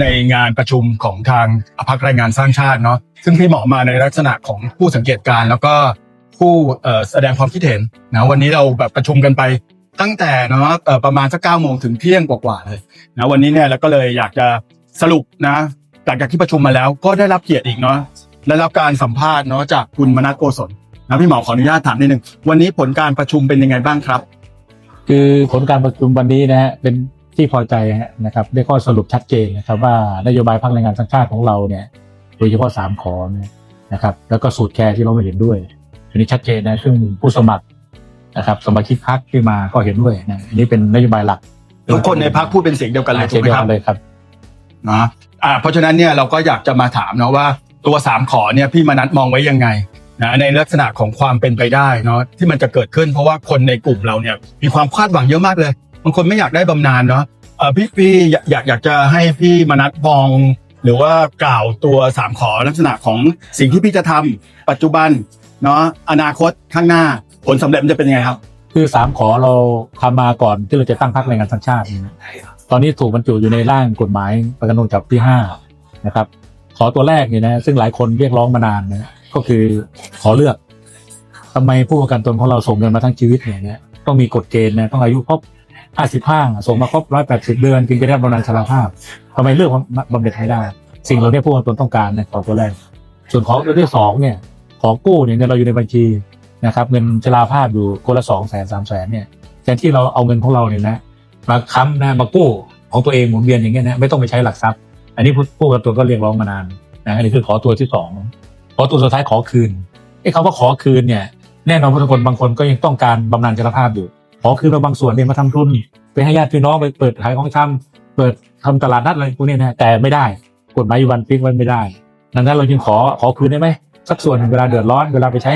ในงานประชุมของทางพักแรงงานสร้างชาติเนาะซึ่งพี่หมอมาในลักษณะของผู้สังเกตการ แล้วก็ผู้แสดงความคิดเห็นนะวันนี้เราแบบประชุมกันไปตั้งแต่เนาะประมาณสักเก้าโมงถึงเที่ยงกว่าๆเลยนะวันนี้เนี่ยเราก็เลยอยากจะสรุปนะหลังจากที่ประชุมมาแล้วก็ได้รับเกียรติอีกเนาะได้รับการสัมภาษณ์เนาะจากคุณมนัสโกศลนะพี่หมอขออนุญาตถามนิดนึงวันนี้ผลการประชุมเป็นยังไงบ้างครับ คือผลการประชุมวันนี้นะฮะเป็น ที่พอใจฮะนะครับได้ข้อสรุปชัดเจนนะครับ ว่านโยบายพรรคแรงงานสังชาติของเราเนี่ยโดยเฉพาะสามขอเนี่ยนะครับ แล้วก็สูตรแคร์ที่เราไม่เห็นด้วยอันนี้ชัดเจนนะซึ่งผู้สมัครนะครับสมาชิกพรรคที่มาก็เห็นด้วยนะอันนี้เป็นนโยบายหลัก ทุกคนในพักพูดเป็นเสียงเดียวกันเลยเช่ถูนกไหมเดียวครักับนเลยครับนะอ่าเพราะฉะนั้นเนี่ยเราก็อยากจะมาถามนะว่าตัวสามขอเนี่ยพี่มนัสมองไว้ยังไงนะในลักษณะของความเป็นไปได้เนาะที่มันจะเกิดขึ้นเพราะว่าคนในกลุ่มเราเนี่ยมีความคาดหวังเยอะมากเลย บางคนไม่อยากได้บำนาญเนาะเออพี่พี่อยากอยากอยากจะให้พี่มนัสมอง หรือว่ากล่าวตัวสามขอลักษณะของสิ่งที่พี่จะทำปัจจุบันเนาะอนาคตข้างหน้าผลสำเร็จมันจะเป็นยังไงครับ คือสามขอเราทำมาก่อนที่เราจะตั้งพรรคแรงงานสัญชาตินะตอนนี้ถูกบรรจุอยู่ในร่างกฎหมายประกันตนกับที่ห้านะครับ ขอตัวแรกเนี่ยนะซึ่งหลายคนเรียกร้องมานานนะก็คือขอเลือกทำไมผู้ประกันตนของเราส่งเงินมาทั้งชีวิตเนี่ยนะต้องมีกฎเกณฑ์นะต้องอายุครบ 55ส่งมาครบ180เดือนจึงจะได้บำนาญชราภาพทำไมเลือกบำเหน็จไม่ได้ สิ่งเหล่านี้ผู้ประกันตนต้องการนะขอตัวแรกส่วนขอตัวที่สองเนี่ยขอกู้เนี่ยเราอยู่ในบัญชีนะครับเงินชราภาพอยู่คนละสองแสนสามแสนเนี่ยแทนที่เราเอาเงินของเราเนี่ยนะมาค้ำนะมากู้ของตัวเองหมุนเวียนอย่างเงี้ยนะไม่ต้องไปใช้หลักทรัพย์ อันนี้ผู้กันตนก็เรียกร้องมานานนะอันนี้คือขอตัวที่สองขอตัวสุดท้ายขอคืนไอ้คำว่าขอคืนเนี่ยแน่นอนว่าทุกคนบางคนก็ยังต้องการบำนาญชราภาพอยู่ ขอคืนมาบางส่วนเนี่ยมาทำทุนไปให้ญาติพี่น้องไปเปิดขายของชำเปิดทำตลาดนัดอะไรพวกนี้นะแต่ไม่ได้กฎหมายอยู่วันฟิกไว้ไม่ได้ ดังนั้นเราจึงขอขอคืนได้ไหมสักส่วนหนึ่งเวลาเดือดร้อนเวลาไปใช้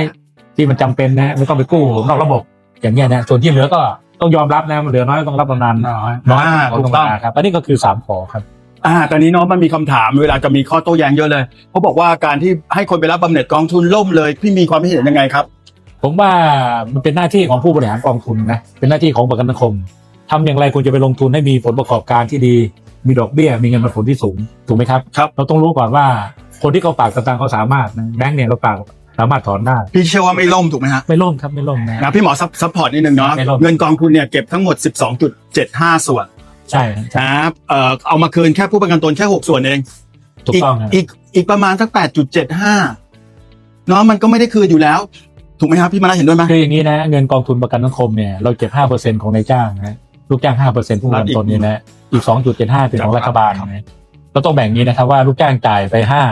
ที่มันจำเป็นนะไม่ต้องไปกู้นอกระบบ อย่างเงี้ยนะส่วนที่เหลือก็ต้องยอมรับนะมันเหลือน้อยต้องรับบำนาญน้อยอ่าขอถูธรกรมต้องดาครับอันนี้ก็คือสามขอครับอ่าตอนนี้เน้องมันมีคำถามเวลาจะมีข้อโต้แย้งเยอะเลยเขาบอกว่าการที่ให้คนไปรับบำเหน็จกองทุนล่มเลย พี่มีความคิดเห็นยังไงครับ ผมว่ามันเป็นหน้าที่ของผู้บริหารกองทุนนะเป็นหน้าที่ของประกันสังคมทำอย่างไรคุณจะไปลงทุนให้มีผลประกอบการที่ดี มีดอกเบี้ย มีเงินปันผลที่สูงถูกไหมครับครับ เราต้องรู้ก่อนว่าคนที่เขาฝากสตางค์เขาสามารถนะแบงก์เนี่ยเราฝากสามารถถอนได้ พี่เชื่อว่าไม่ล่มถูกไหมฮะไม่ล่มครับไม่ล่มนะนะพี่หมอซับซัพพอร์ตนิดนึงเนาะไม่ล่มเงินกองทุนเนี่ยเก็บทั้งหมด 12.75 ส่วน ใช่ใช่นะเอ่อเอามาคืนแค่ผู้ประกันตนแค่ 6 ส่วนเองถูกต้องครับอีกอีกประมาณสัก8.75เนาะมันก็ไม่ได้คืนอยู่แล้ว ถูกไหมครับพี่มานาเห็นด้วยไหมคืออย่างนี้นะ เงินกองทุนประกันสังคมเนี่ยเราเก็บห้าเปอร์เซ็นของนายจ้างนะลูกจ้างห้าเปอร์เซ็นผู้ประกันตนเนี่ยนะอีกสองจุดเจ็ดห้าเป็นของรัฐบาลนะเราต้องแบ่งอย่างนี้นะครับว่าลูกจ้างจ่ายไปห้า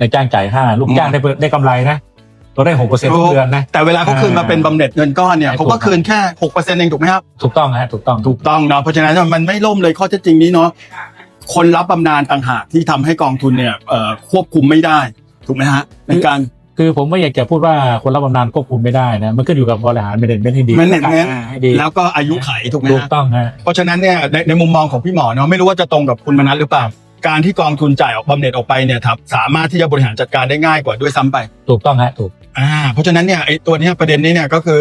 นายจ้างจ่ายห้าลูกจ้างได้เปอร์ได้กำไรนะเราได้หกเปอร์เซ็นทุกเดือนนะแต่เวลาเขาคืนมาเป็นบำเหน็จเงินก้อนเนี่ยใช่เขาก็คืนแค่6%เองถูกไหมครับถูกต้องฮะถูกต้องถูกต้องเนาะเพราะฉะนั้นมันไม่ล่มเลยข้อเท็จจริงนี้เนาะคนรับบำนาญต่างหากที่ทำให้กองทุนเนี่ยเอ่อควบคุมไม่ได้ถูกไหมฮะในการ คือผมไม่อยากจะพูดว่าคนรับบำนาญควบคุมไม่ได้นะ มันขึ้นอยู่กับบริหารเมนเนให้ดี management ให้ดีแล้วก็อายุไขถูกไหมถูกฮะต้องฮะ เพราะฉะนั้นเนี่ยในในมุมมองของพี่หมอเนาะไม่รู้ว่าจะตรงกับคุณมนัสหรือเปล่า การที่กองทุนจ่ายออกบำเหน็จออกไปเนี่ยครับสามารถที่จะบริหารจัดการได้ง่ายกว่าด้วยซ้ำไป ถูกต้องฮะ ถูก อ่าเพราะฉะนั้นเนี่ยไอ้ตัวเนี้ยประเด็นนี้เนี่ยก็คือ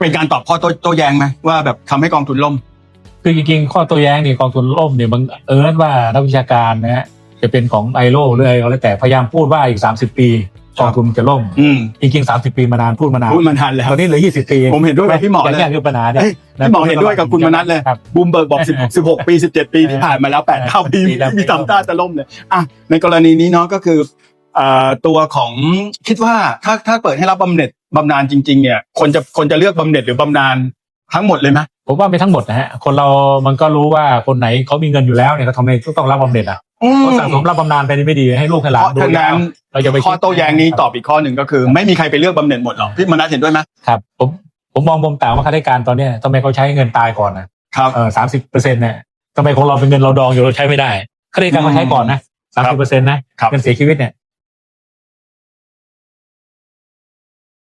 เป็นการตอบข้อโต้โต้แย้งไหมว่าแบบทำให้กองทุนล่ม คือจริงๆ ข้อโตัวแย้งนี่กองทุนล่มเนี่ยบังเอิญว่านักวิชาการนะฮะจะเป็นของไอโลหรืออะไรก็แล้วแต่พยายามพูดว่าอีก 30 ปี กองทุนจะล่มอืมจริงๆ 30 ปีมานานพูดมานานพูดมันทันแล้วตอนนี้เหลือ 20 ปีผมเห็นด้วยกับพี่หมอเลยย่างนี้คือปัญหาเนี่ยเอ้ยพี่หมอเห็นด้วยกับคุณมนัสเลยครับบูมเบิร์กบอก10 16 ปี 17 ปีที่ผ่านมาแล้ว8 9ปีปีแล้วมีทำท่าจะล่มเลยอะในกรณีนี้เนาะก็คืออ่าตัวของคิดว่าถ้าถ้าเปิดให้รับบำเหน็จบำนาญจริง ๆ เนี่ย คนจะคนจะเลือกบำเหน็จหรือบำนาญทั้งหมดเลยไหมผมว่าไม่ทั้งหมดนะฮะคนเรามันก็รู้ว่าคนไหนเขามีเงินอยู่แล้วเนี่ยเขาทำไมต้องรับบำเหน็จอะ อืมเขาสะสมรับบำนาญไปนี่ไม่ดีให้ลูกให้หลาเพนราะดูฉะแล้นั้วน เราจะไปข้อโต้แย้งนี้ตอบอีกข้อหนึ่งก็คือ ไม่มีใครไปเลือกบำเหน็จหมดหรอกพี่มนัสเห็นด้วยไหมครับผมผมมองมุมต่างว่าข้าราชการตอนเนี้ยทำไมเขาใช้เงินตายก่อนนะครับ เออสามสิบเปอร์เซ็นต์เนี่ยทำไมของเราเป็นเงินเราดองอยู่เราใช้ไม่ได้ข้าราชการเขาใช้ก่อนนะสามสิบเปอร์เซ็นต์นะครับ เงินเสียชีวิตเนี่ย